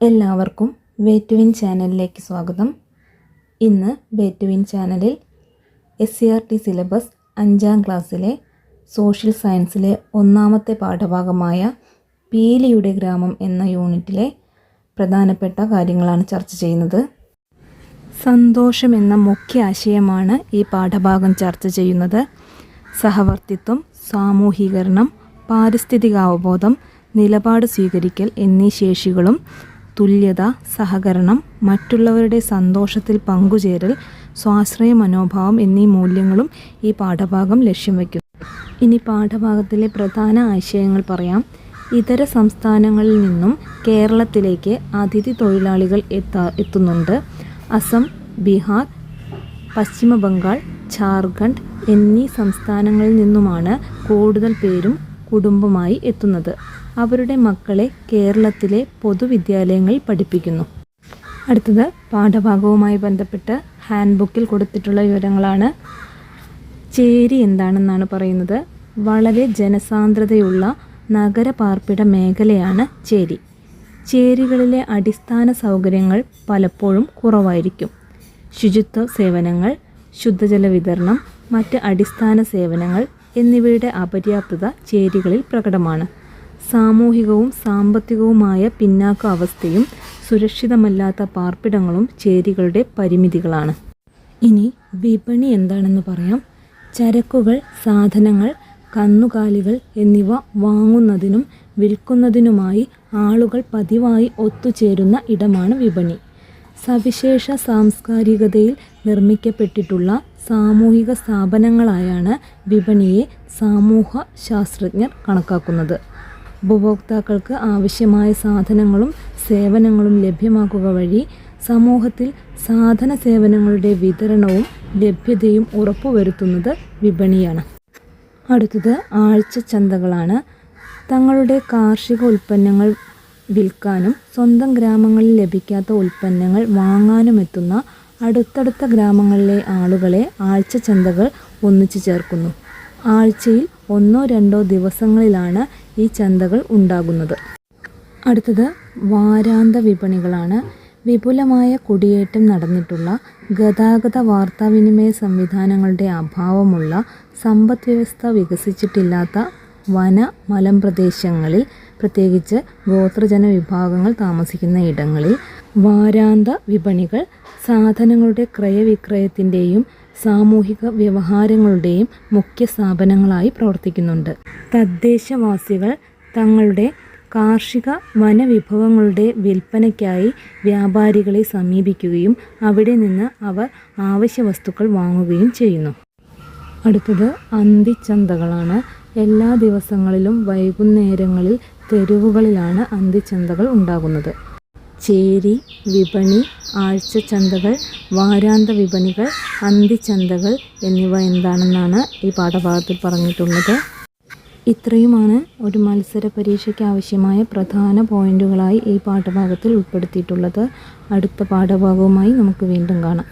എല്ലാവർക്കും വേറ്റുവിൻ ചാനലിലേക്ക് സ്വാഗതം. ഇന്ന് വേറ്റുവിൻ ചാനലിൽ S C R T syllabus അഞ്ചാം ക്ലാസ്സിലെ സോഷ്യൽ സയൻസിലെ ഒന്നാമത്തെ പാഠഭാഗമായ പീലിയുടെ ഗ്രാമം എന്ന യൂണിറ്റിലെ പ്രധാനപ്പെട്ട കാര്യങ്ങളാണ് ചർച്ച ചെയ്യുന്നത്. സന്തോഷം എന്ന മുഖ്യ ആശയമാണ് ഈ പാഠഭാഗം ചർച്ച ചെയ്യുന്നത്. സഹവർത്തിത്വം സാമൂഹീകരണം പാരിസ്ഥിതികാവബോധം നിലപാട് സ്വീകരിക്കൽ എന്നീ ശേഷികളും തുല്യത സഹകരണം മറ്റുള്ളവരുടെ സന്തോഷത്തിൽ പങ്കുചേരൽ സ്വാശ്രയ മനോഭാവം എന്നീ മൂല്യങ്ങളും ഈ പാഠഭാഗം ലക്ഷ്യം വയ്ക്കുന്നു. ഇനി പാഠഭാഗത്തിലെ പ്രധാന ആശയങ്ങൾ പറയാം. ഇതര സംസ്ഥാനങ്ങളിൽ നിന്നും കേരളത്തിലേക്ക് അതിഥി തൊഴിലാളികൾ എത്താ എത്തുന്നുണ്ട്. അസം ബീഹാർ പശ്ചിമ ബംഗാൾ ഝാർഖണ്ഡ് എന്നീ സംസ്ഥാനങ്ങളിൽ നിന്നുമാണ് കൂടുതൽ പേരും കുടുംബമായി എത്തുന്നത്. അവരുടെ മക്കളെ കേരളത്തിലെ പൊതുവിദ്യാലയങ്ങളിൽ പഠിപ്പിക്കുന്നു. അടുത്തത് പാഠഭാഗവുമായി ബന്ധപ്പെട്ട് ഹാൻഡ് ബുക്കിൽ കൊടുത്തിട്ടുള്ള വിവരങ്ങളാണ്. ചേരി എന്താണെന്നാണ് പറയുന്നത്. വളരെ ജനസാന്ദ്രതയുള്ള നഗര പാർപ്പിട മേഖലയാണ് ചേരി. ചേരികളിലെ അടിസ്ഥാന സൗകര്യങ്ങൾ പലപ്പോഴും കുറവായിരിക്കും. ശുചിത്വ സേവനങ്ങൾ ശുദ്ധജല വിതരണം മറ്റ് അടിസ്ഥാന സേവനങ്ങൾ എന്നിവയുടെ അപര്യാപ്തത ചേരികളിൽ പ്രകടമാണ്. സാമൂഹികവും സാമ്പത്തികവുമായ പിന്നാക്ക അവസ്ഥയും സുരക്ഷിതമല്ലാത്ത പാർപ്പിടങ്ങളും ചേരികളുടെ പരിമിതികളാണ്. ഇനി വിപണി എന്താണെന്ന് പറയാം. ചരക്കുകൾ സാധനങ്ങൾ കന്നുകാലികൾ എന്നിവ വാങ്ങുന്നതിനും വിൽക്കുന്നതിനുമായി ആളുകൾ പതിവായി ഒത്തുചേരുന്ന ഇടമാണ് വിപണി. സവിശേഷ സാംസ്കാരികതയിൽ നിർമ്മിക്കപ്പെട്ടിട്ടുള്ള സാമൂഹിക സ്ഥാപനങ്ങളായാണ് വിപണിയെ സാമൂഹ ശാസ്ത്രജ്ഞർ കണക്കാക്കുന്നത്. ഉപഭോക്താക്കൾക്ക് ആവശ്യമായ സാധനങ്ങളും സേവനങ്ങളും ലഭ്യമാക്കുക വഴി സമൂഹത്തിൽ സാധന സേവനങ്ങളുടെ വിതരണവും ലഭ്യതയും ഉറപ്പുവരുത്തുന്നത് വിപണിയാണ്. അടുത്തത് ആഴ്ച ചന്തകളാണ്. തങ്ങളുടെ കാർഷിക ഉൽപ്പന്നങ്ങൾ വിൽക്കാനും സ്വന്തം ഗ്രാമങ്ങളിൽ ലഭിക്കാത്ത ഉൽപ്പന്നങ്ങൾ വാങ്ങാനും എത്തുന്ന അടുത്തടുത്ത ഗ്രാമങ്ങളിലെ ആളുകളെ ആഴ്ച ചന്തകൾ ഒന്നിച്ചു ചേർക്കുന്നു. ആഴ്ചയിൽ ഒന്നോ രണ്ടോ ദിവസങ്ങളിലാണ് ഈ ചന്തകൾ ഉണ്ടാകുന്നത്. അടുത്തത് വാരാന്ത വിപണികളാണ്. വിപുലമായ കുടിയേറ്റം നടന്നിട്ടുള്ള ഗതാഗത വാർത്താവിനിമയ സംവിധാനങ്ങളുടെ അഭാവമുള്ള സമ്പദ് വ്യവസ്ഥ വികസിച്ചിട്ടില്ലാത്ത വന മലമ്പ്രദേശങ്ങളിൽ പ്രത്യേകിച്ച് ഗോത്രജന വിഭാഗങ്ങൾ താമസിക്കുന്ന ഇടങ്ങളിൽ വാരാന്ത വിപണികൾ സാധനങ്ങളുടെ ക്രയവിക്രയത്തിന്റെയും സാമൂഹിക വ്യവഹാരങ്ങളുടെയും മുഖ്യ സ്ഥാപനങ്ങളായി പ്രവർത്തിക്കുന്നുണ്ട്. തദ്ദേശവാസികൾ തങ്ങളുടെ കാർഷിക വനവിഭവങ്ങളുടെ വിൽപ്പനയ്ക്കായി വ്യാപാരികളെ സമീപിക്കുകയും അവിടെ നിന്ന് അവർ ആവശ്യ വസ്തുക്കൾ വാങ്ങുകയും ചെയ്യുന്നു. അടുത്തത് അന്തിച്ചന്തകളാണ്. എല്ലാ ദിവസങ്ങളിലും വൈകുന്നേരങ്ങളിൽ തെരുവുകളിലാണ് അന്തിച്ചന്തകൾ ഉണ്ടാകുന്നത്. ചേരി വിപണി ആഴ്ചച്ചന്തകൾ വാരാന്ത വിപണികൾ അന്തിച്ചന്തകൾ എന്നിവ എന്താണെന്നാണ് ഈ പാഠഭാഗത്തിൽ പറഞ്ഞിട്ടുള്ളത്. ഇത്രയുമാണ് ഒരു മത്സര പരീക്ഷയ്ക്ക് ആവശ്യമായ പ്രധാന പോയിന്റുകളായി ഈ പാഠഭാഗത്തിൽ ഉൾപ്പെടുത്തിയിട്ടുള്ളത്. അടുത്ത പാഠഭാഗവുമായി നമുക്ക് വീണ്ടും കാണാം.